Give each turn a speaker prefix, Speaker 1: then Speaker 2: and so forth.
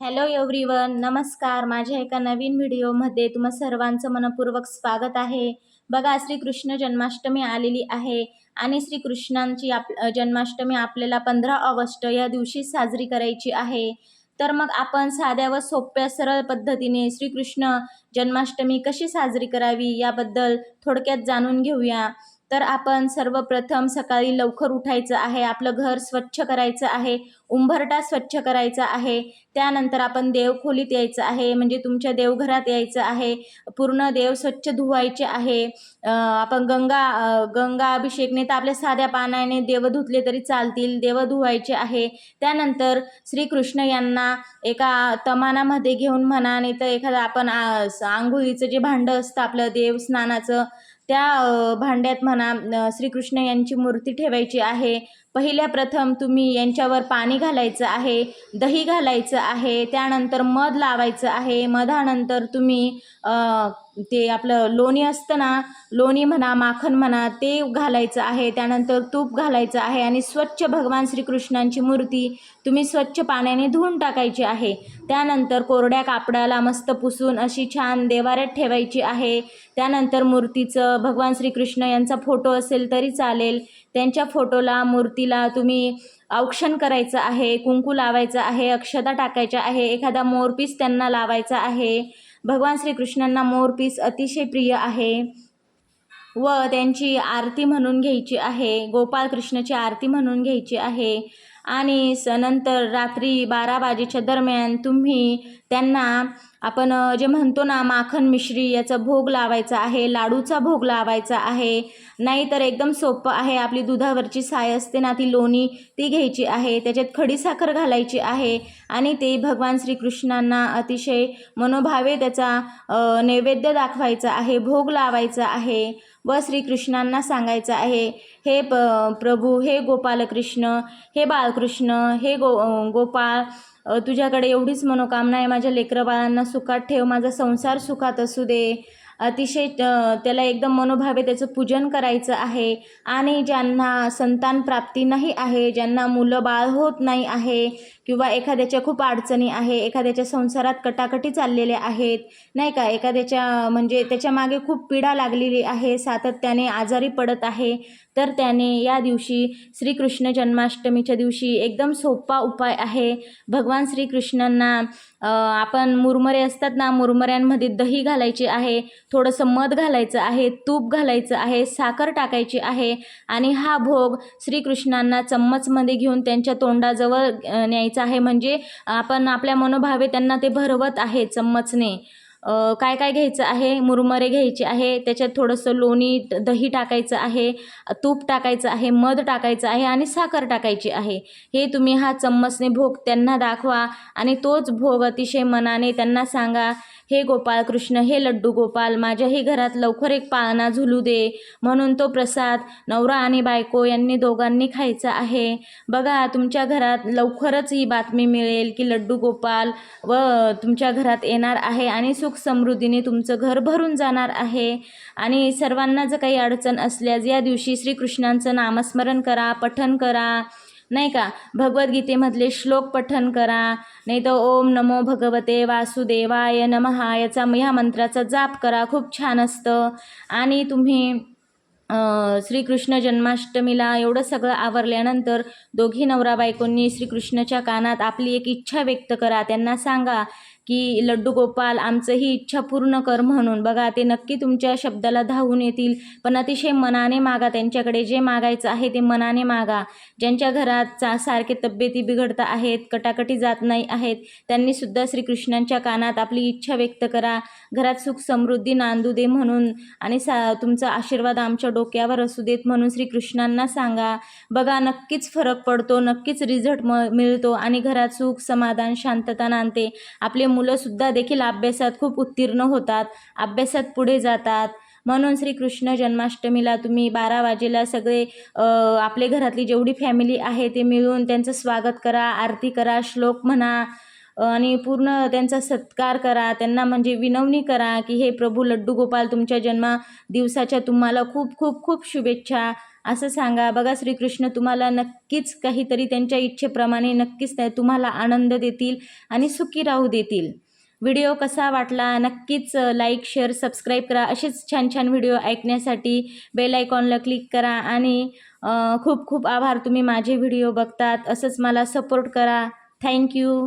Speaker 1: Hello everyone नमस्कार. माझ्या एका नवीन व्हिडिओमध्ये तुम्हा सर्वांचं मनपूर्वक स्वागत आहे. बघा श्रीकृष्ण जन्माष्टमी आलेली आहे आणि श्रीकृष्णांची आप जन्माष्टमी आपल्याला पंधरा ऑगस्ट या दिवशी साजरी करायची आहे. तर मग आपण साध्या व सोप्या सरळ पद्धतीने श्रीकृष्ण जन्माष्टमी कशी साजरी करावी याबद्दल थोडक्यात जाणून घेऊया. तर आपण सर्वप्रथम सकाळी लवकर उठायचं आहे. आपलं घर स्वच्छ करायचं आहे. उंबरटा स्वच्छ करायचा आहे. त्यानंतर आपण देवखोलीत यायचं आहे. म्हणजे तुमच्या देवघरात यायचं आहे. पूर्ण देव स्वच्छ धुवायचे आहे. आपण गंगा गंगा अभिषेकने तर आपल्या साध्या पाण्याने देव धुतले तरी चालतील. देव धुवायचे आहे. त्यानंतर श्रीकृष्ण यांना एका तमानामध्ये घेऊन म्हणा नाही तर एखादं आपण आंघोळीचं जे भांडं असतं आपलं देव स्नानाचं त्या भांड्यात म्हणा श्रीकृष्ण यांची मूर्ती ठेवायची आहे. पहिल्या प्रथम तुम्ही यांच्यावर पाणी घालायचं आहे दही घालायचं आहे त्यानंतर मध लावायचं आहे मधानंतर तुम्ही ते आपलं लोणी असतं ना लोणी म्हणा माखन म्हणा ते घालायचं आहे. त्यानंतर तूप घालायचं आहे आणि स्वच्छ भगवान श्रीकृष्णांची मूर्ती तुम्ही स्वच्छ पाण्याने धुवून टाकायची आहे. त्यानंतर कोरड्या कापडाला मस्त पुसून अशी छान देवाऱ्यात ठेवायची आहे. त्यानंतर मूर्तीचं भगवान श्रीकृष्ण यांचा फोटो असेल तरी चालेल. त्यांच्या फोटोला मूर्तीला तुम्ही औक्षण करायचं आहे कुंकू लावायचं आहे अक्षता टाकायच्या आहे एखादा मोरपीस त्यांना लावायचा आहे. भगवान श्रीकृष्णांना मोरपीस अतिशय प्रिय आहे. व त्यांची आरती म्हणून घ्यायची आहे. गोपाळकृष्णाची आरती म्हणून घ्यायची आहे. आणि स नंतर रात्री बारा वाजेच्या दरम्यान तुम्ही त्यांना आपण जे म्हणतो ना माखन मिश्री याचा भोग लावायचा आहे लाडूचा भोग लावायचा आहे नाहीतर एकदम सोपं आहे आपली दुधावरची साय असते ना ती लोणी ती घ्यायची आहे त्याच्यात खडीसाखर घालायची आहे आणि ते भगवान श्रीकृष्णांना अतिशय मनोभावे त्याचा नैवेद्य दाखवायचा आहे भोग लावायचा आहे. व श्रीकृष्णांना सांगायचं आहे हे प प्रभू हे गोपालकृष्ण हे बाळकृष्ण हे गो गोपाळ तुझ्याकडे एवढीच मनोकामना आहे माझ्या लेकरबाळांना सुखात ठेव माझा संसार सुखात असू दे. अतिशय त्याला एकदम मनोभावे त्याचं पूजन करायचं आहे आणि ज्यांना संतान प्राप्ती नाही आहे ज्यांना मुलं बाळ होत नाही आहे किंवा एखाद्याच्या खूप अडचणी आहे एखाद्याच्या संसारात कटाकटी चाललेल्या आहेत नाही का? एखाद्याच्या म्हणजे त्याच्यामागे खूप पीडा लागलेली आहे सातत्याने आजारी पडत आहे तर त्याने या दिवशी श्रीकृष्ण जन्माष्टमीच्या दिवशी एकदम सोपा उपाय आहे. भगवान श्रीकृष्णांना आपण मुरमरे असतात ना मुरमऱ्यांमध्ये दही घालायची आहे थोडंसं मध घालायचं आहे तूप घालायचं आहे साखर टाकायची आहे आणि हा भोग श्रीकृष्णांना चम्मचमध्ये घेऊन त्यांच्या तोंडाजवळ न्यायचा आहे. म्हणजे आपण आपल्या मनोभावे त्यांना ते भरवत आहे चम्मचने. काय काय घ्यायचं आहे? मुरमरे घ्यायचे आहे. त्याच्यात थोडंसं लोणी दही टाकायचं आहे. तूप टाकायचं आहे. मध टाकायचं आहे आणि साखर टाकायची आहे. हे तुम्ही हा चम्मचने भोग त्यांना दाखवा आणि तोच भोग अतिशय मनाने त्यांना सांगा. हे गोपाळ कृष्ण हे लड्डू गोपाल माझ्याही घरात लवकर एक पाळणा झुलू दे म्हणून तो प्रसाद नवरा आणि बायको यांनी दोघांनी खायचा आहे. बघा तुमच्या घरात लवकरच ही बातमी मिळेल की लड्डू गोपाल व तुमच्या घरात येणार आहे आणि सुख समृद्धीने तुमचं घर भरून जाणार आहे. आणि सर्वांना जर काही अडचण असल्यास या दिवशी श्रीकृष्णांचं नामस्मरण करा पठन करा. नाही का? भगवद्गीतेमधले श्लोक पठन करा. नाही तर ओम नमो भगवते वासुदेवाय नमहा याचा ह्या मंत्राचा जाप करा. खूप छान असतं. आणि तुम्ही श्रीकृष्ण जन्माष्टमीला एवढं सगळं आवरल्यानंतर दोघी नवरा बायकोंनी श्रीकृष्णाच्या कानात आपली एक इच्छा व्यक्त करा. त्यांना सांगा की लड्डू गोपाल आमचं ही इच्छा पूर्ण कर म्हणून. बघा ते नक्की तुमच्या शब्दाला धावून येतील. पण अतिशय मनाने मागा त्यांच्याकडे. जे मागायचं आहे ते मनाने मागा. ज्यांच्या घरात सारखे तब्येती बिघडत आहेत कटाकटी जात नाही आहेत त्यांनी सुद्धा श्रीकृष्णांच्या कानात आपली इच्छा व्यक्त करा. घरात सुख समृद्धी नांदू दे म्हणून आणि सा तुमचा आशीर्वाद आमच्या डोक्यावर असू देत म्हणून श्रीकृष्णांना सांगा. बघा नक्कीच फरक पडतो नक्कीच रिझल्ट म मिळतो आणि घरात सुख समाधान शांतता नांदते. आपले मुलंसुद्धा देखील अभ्यासात खूप उत्तीर्ण होतात अभ्यासात पुढे जातात. म्हणून श्रीकृष्ण जन्माष्टमीला तुम्ही बारा वाजेला सगळे आपले घरातली जेवढी फॅमिली आहे ते मिळून त्यांचं स्वागत करा आरती करा श्लोक म्हणा आणि पूर्ण त्यांचा सत्कार करा त्यांना म्हणजे विनवणी करा की हे प्रभू लड्डू गोपाल तुमच्या जन्मा दिवसाच्या तुम्हाला खूप खूप खूप शुभेच्छा. असं सांगा. बघा श्रीकृष्ण तुम्हाला नक्कीच काहीतरी त्यांच्या इच्छेप्रमाणे नक्कीच त्या तुम्हाला आनंद देतील आणि सुखी राहू देतील. व्हिडिओ कसा वाटला? नक्कीच लाईक शेअर सबस्क्राईब करा. असेच छान छान व्हिडिओ ऐकण्यासाठी बेल आयकॉनला क्लिक करा आणि खूप खूप आभार. तुम्ही माझे व्हिडिओ बघतात. असंच मला सपोर्ट करा. थँक्यू